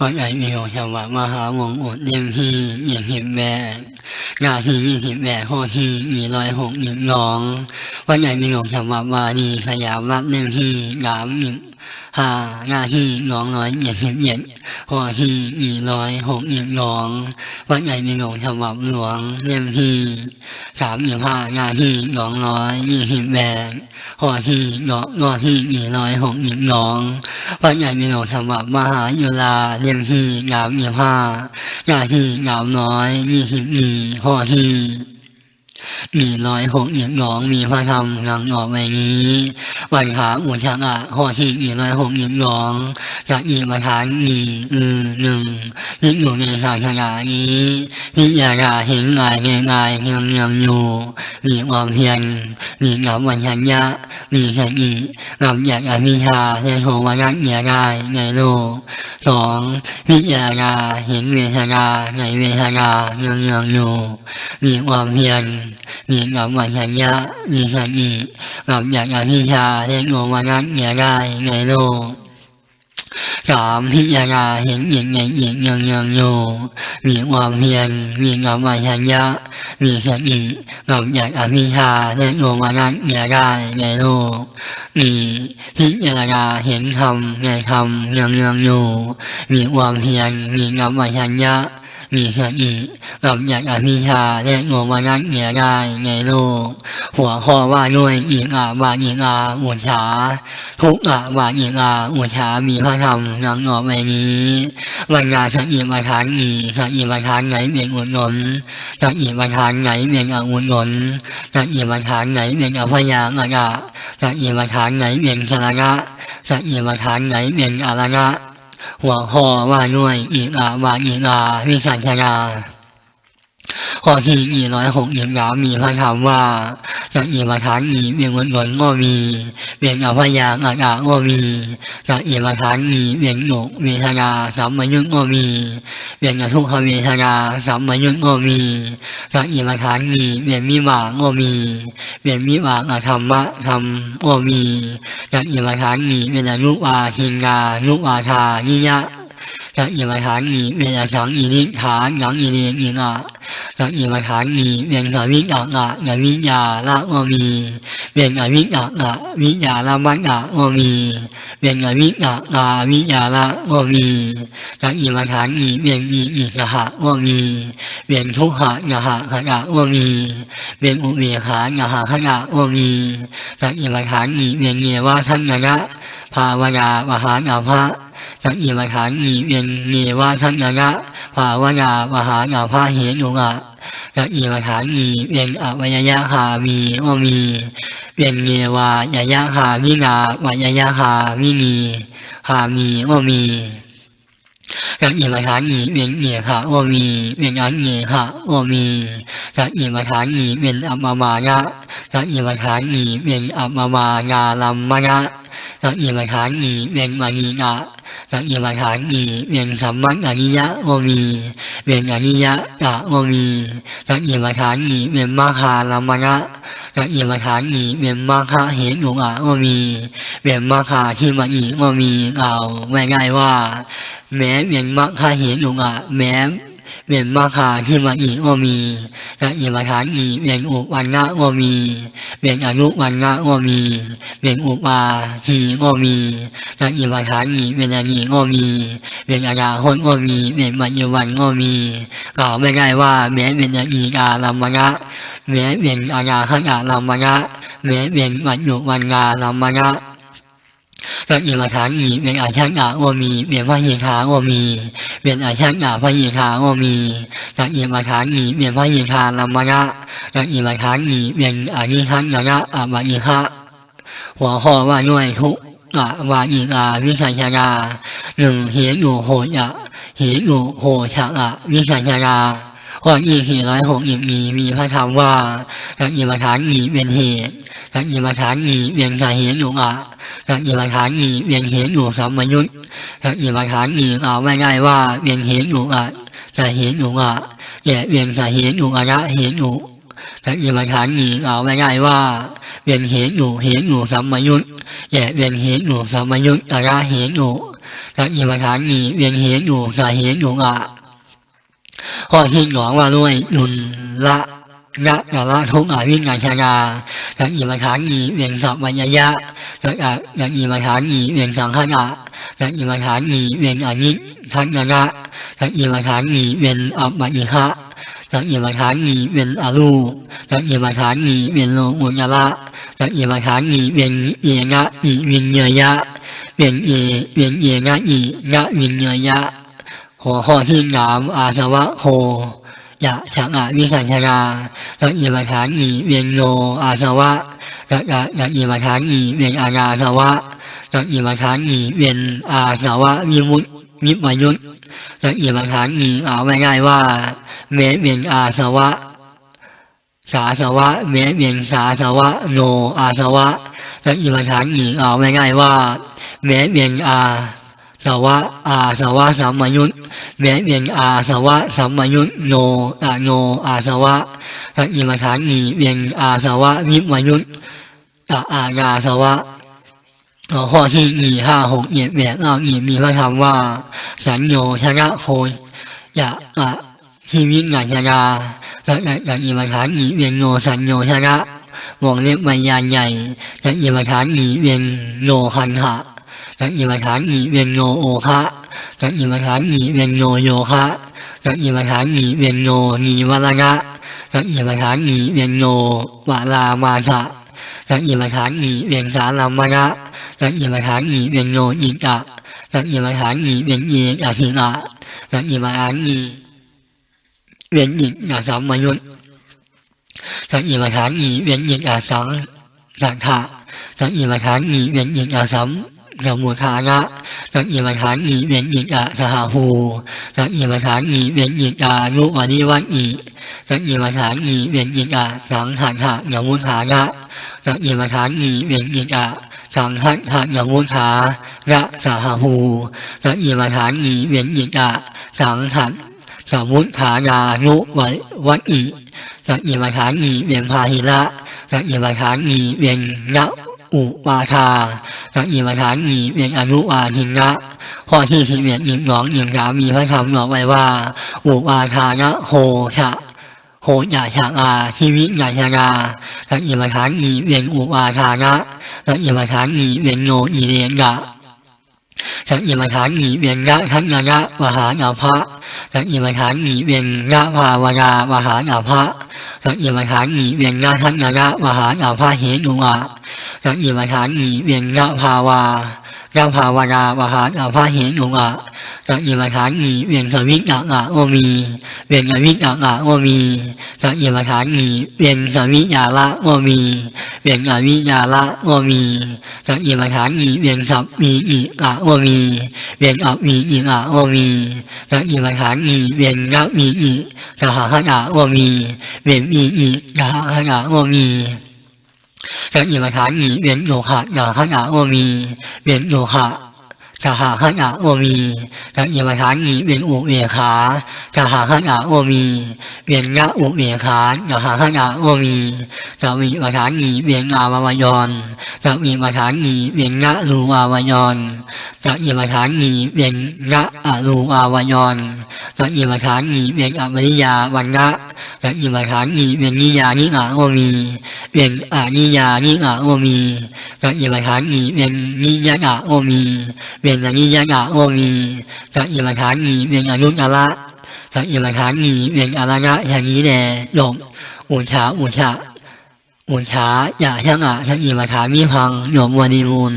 วันไอมีของฉบับมหาวงอดเล่มฮีเยี่สิบแปดหน้าที่ยี่หิบแม่โคฮีมีร้อยหกหนึ่งน้องวันไหนมีของฉบับบาลีขยามรับเล่มฮีงามหนึ่ง ห้าห้าที่สองร้อยเจ็ดสิบเจ็ดข้อที่มีร้อยหกหนึ่งสองวันไหนมีของฉบับหลวงเล่มที่สามสิบห้าห้าที่สองร้อยยี่สิบแปดข้อที่สองอที่มีร้อยหกหนึ่งสองวันใหญ่มีหลวงฉบับมหายุลาเล่มที่งามยี่ห้าห้าที่งามน้อยยี่สิบนีข้อที่ มีร้อยหกเหนึ่งสองมีพระธรรมนังออกไปนี้วันขาอุชกะข้อที่มีร้อยหกเหนึ่งสองจากอีประธานมีอือหนึ่งที่อยู่ในศาสนานี้พิจารณาเห็นงายในงายเงียงเงียงอยู่มีความเพียรมีงามวัญชัญญะมีสตินำจากอภิชาในโทวนักเหนือได้ในโลกสองพิจารณาเห็นเวทนาในเวทนาเนืองเนืองอยู่มีความเพียรมีงามวัญชัญญะมีสตินำจากอภิชาในโทวนักเหนือได้ในโลกสามพิจารณาเห็นหญิงในหญิงเนืองเนืองอยู่มีความเพียรมีงามวัญชัญญะมีสตินำจากอภิชาในโทวนักเหนือได้ในโลกมีพิจารณาเห็นธรรมในธรรมเนืองเนืองอยู่มีความเพียรมีกรรมชัญญะ มีสติกำจัดอภิชาและโงมนัสเหนือได้ในโลก หัวข้อว่าด้วยอีกอาบาอีกอาอุชาทุกอาบาอีกอาอุชามีพระธรรมนังออกไปนี้บรรดาสติปัฏฐานมีสติปัฏฐานไหนเป็นอุดหนุนสติปัฏฐานไหนเป็นออุดหนุนสติปัฏฐานไหนเป็นอภยาอากะสักยิมทานไหนเป็นสาระสักยิมทานไหนเป็นอาระ หัวข้อว่าด้วยอีกาว่าอีกอาวิชาชนา ข้อที่มีร้อยหกสิบสามมีพระธรรมว่าสักยิมทานมีเป็นวนวนก็มีเป็นอภยากะก็มีสักยิมทานมีเป็นโยกเวทนาสัมมายุตก็มีเป็นอทุกขเวทนาสัมมายุตก็มีสักยิมทานมีเป็นมิบากก็มีเป็นวิบากธรรมะธรรมก็มีจากอิมทานมีเป็นอนุวาทินกานุวาทานิยะ ป็นอสังอินิฐานยังอินิอินะจากอิมทามีเป็นวิญญาณะวิญญาละก็มีเป็นวิญญาณะวิญญาละมังะก็มีเป็นวิญญาณะวิญญาละก็มีจากอิมทานมีเป็นอีอิกหะก็มีเป็นทุกขะนะหะขณะก็มีเป็นอุเบกขานะหะขณะก็มีจากอิมทานมีเป็นเนวะทันนะภาวนามหานาภะ จากอิมทานมีเป็นเนวะทันนะภาวนามหานาภะเหตุอะจากอิมทานมีเป็นอวัยยะหามีก็มีเป็นเนวายยะหาวินาวัยยะหาวินีหามีก็มีจากอิมาทานมีเป็นเนียค่ะก็มีเป็นอันเนียค่ะก็มีจากอิมาทานมีเป็นอัปปมานะจากอิมาทานมีเป็นอัปปมางาลัมมะนะจากอิมาทานมีเป็นมานีนะ จากอิมทานมีเวียนสัมมัญอนิยะโมมีเวียนอนิยะกะโมมีจากอิมทานมีเวียนมหาลามมะนะจากอิมทานมีเวียนมหาเหตุอะโมมีเวียนมหาที่มันอีโมมีเอาไม่ง่ายว่า แม้เวียนมาคาเหตุอะแม้ เป็นมรรคาที่มาอีกก็มีและอิมทานมีเป็นอุปันนะก็มีเป็นอนุปันนะก็มีเป็นอุปาทีก็มีและอิมทานมีเป็นอนีก็มีเป็นอนาคตก็มีเป็นปัจจุบันก็มีกล่าวไม่ได้ว่าแม้เป็นอดีตาลัมมณะแม้เป็นอนาคตลัมมณะแม้เป็นปัจจุบันกาลัมมณะ กอิมทานมีเป็นอาชันกาก็มีเป็นพระยิคาก็มีเป็นอาชันกาพระยิคาก็มีจากอิมทานมีเป็นพระยิคาลัมมณะจากอิมทานมีเป็นอานิคันนะอาบานิคะหัวข้อว่าด้วยทุกอะวาอิกาวิชัชนาหนึ่งเหตุอยู่โหจะเหตุอยู่โหชะวิชัชนา ข้อที่สี่ร้อยหกสิบมีมีพระธรรมว่าจากอิมทานมีเป็นเหตุจากอิมทานมีเป็นสาเหตุอยู่อะจากอิมทานมีเวียนเหตุอยู่สัมมยุทธ์จากอิมทานมีเอาไม่ได้ว่าเวียนเหตุอยู่อะสาเหตุอยู่อะแย่เวียนสาเหตุอยู่อะนะเหตุอยู่จากอิมทานมีเอาไม่ได้ว่าเวียนเหตุอยู่เหตุอยู่สัมมยุทธ์แย่เวียนเหตุอยู่สัมยุตตระเหตุอยู่สักอิมทานมีเวียนเหตุอยู่สาเหตุอยู่อะ ข้อที่สองว่าด้วยยุนละยะกะละทุกอาวิญญาชราสักอิมาทานมีเวียนสัพวัญญะสักอะสักอิมาทานมีเวียนสังขะสักอิมาทานมีเวียนอนิจทัศนะสักอิมาทานมีเวียนอัปปะยิคะสักอิมาทานมีเวียนอรูปสักอิมาทานมีเวียนโลกุตระและอิมาทานอีเวียนเอยงะอีวินเยยะเวียนเอเวียนเอยงะอีงะวินเยยะ หัวข้อที่สามอาสวะโหยะสังอาวิสัญชาและอิมทานอีเวียนโนอาสวะและและอิมทานอีเวียนอาราสวะและอิมทานอีเวียนอาสวะวิมุตติวิปยุตและอิมทานอีเอาไว้ง่ายว่าเมเวียนอาสวะสาสวะเมเวียนสาสวะโนอาสวะและอิมทานหญิงเอาไม่ง่ายว่าเมเวียนอา วะอาสวะสัมมยุตเมตเวียนอาสวะสัมมยุตโนอะโนอาสวะและอิมทานหญิงเวียนอาสวะวิมยุตตะอากาสวะข้อที่สี่ห้าหกเจ็ดแปดเก้าอีมีพระธรรมว่า สัญโยชนะโพยยะอะชีวิตงานชราและและอิมทานหนีเวียนโนสัญโยชนะวงเล็บวิญญาณใหญ่และอิมทานหนีเวียนโนคันหะ และอิมทานหนีเวียนโนโอคะและอิมทานหนีเวียนโนโยคะและอิมทานหนีเวียนโนนีวรณะและอิมทานหนีเวียนโนวาลามาสะและอิมทานหนีเวียนสารัมมณะและอิมทานหนีเวียนโนอิตะและอิมทานหนีเวียนเยกะหิระและอิมทานหนีเวียนหญิงอาสัมมยุตสังอิมทานอีเวียนหญิงอาสังสังขะสังอิมทานอีเวียนหญิงอาสัม สมุทานะสังอิมทานีเวียนหญิงอาสหหูสังอิมทานีเวียนหญิงอานุวันิวันอีสังอิมทานีเวียนหญิงอาสังหันหะยมุทานะสังอิมทานีเวียนหญิงอาสังหันหะยมุทาระสหหูสังอิมทานีเวียนหญิงอาสังหันสมุทฐานานุวัวัตอิสักอิมทานีเวียนพาหิระสักอิมทานีเวียนนะ อุปาทาสักอิมทานอีเวียนอนุวาทินะข้อที่สิบเอ็ดหญิงสองหญิงสามมีพระธรรมบอกไว้ว่า อุปาทานะโหชะโหยาชาอาชีวิตงาชาราสักอิมทานอีเวียนอุปาทานะสักอิมทานอีเวียนโนอีเรียนกะสักอิมทานอีเวียนระทัศนะมหานาภะสักอิมทานอีเวียนระภาวนามหานาภะสักอิมทานอีเวียนระทัศนะมหานาภะเหตุอะ สักอิมทานีเวียนระภาวาระภาวนามหานาภะเหตุอะสักอิมทานีเวียนสวิตอะอะโอมีเวียนอวิตอะอะโอมีสักอิมทานีเวียนสวิญาละโอมีเวียนอวิญาละโอมีสักอิมทานีเวียนสัพมีอิอะโอมีเวียนอับมีอิอะโอมีและอิมทานีเวียนรับมีอิสหขณะโอมีเวียนมีอิสหขณะโอมี และอิมทานอีเวียนโยคะสหขณะโอมีเวียนโยคะ สหาขณะโอมีและอิมทานีเวียนอุเบกขาสหาขณะโอมีเวียนละอุเบกขาสหาขณะโอมีและวิมทานีเวียนอาวายอนและวิมทานีเวียนละรูอาวายอนสักอิมทานีเวียนระอรูอาวายอนสักอิมทานีเวียนอมริยาวันระสักอิมทานีเวียนนิยานิอาโอมีเวียนอานิยานิอาโอมีสักอิมทานีเวียนนิยาโอมีเวียนอนิยาโอมีสักอิมทานีเวียนอนุตตระสักอิมทานีเวียนอรณะอย่างนี้แน่ยมอุชาอุชาอุชาอย่าช่างอะทั้งอิมทามีพังยมวันีมูล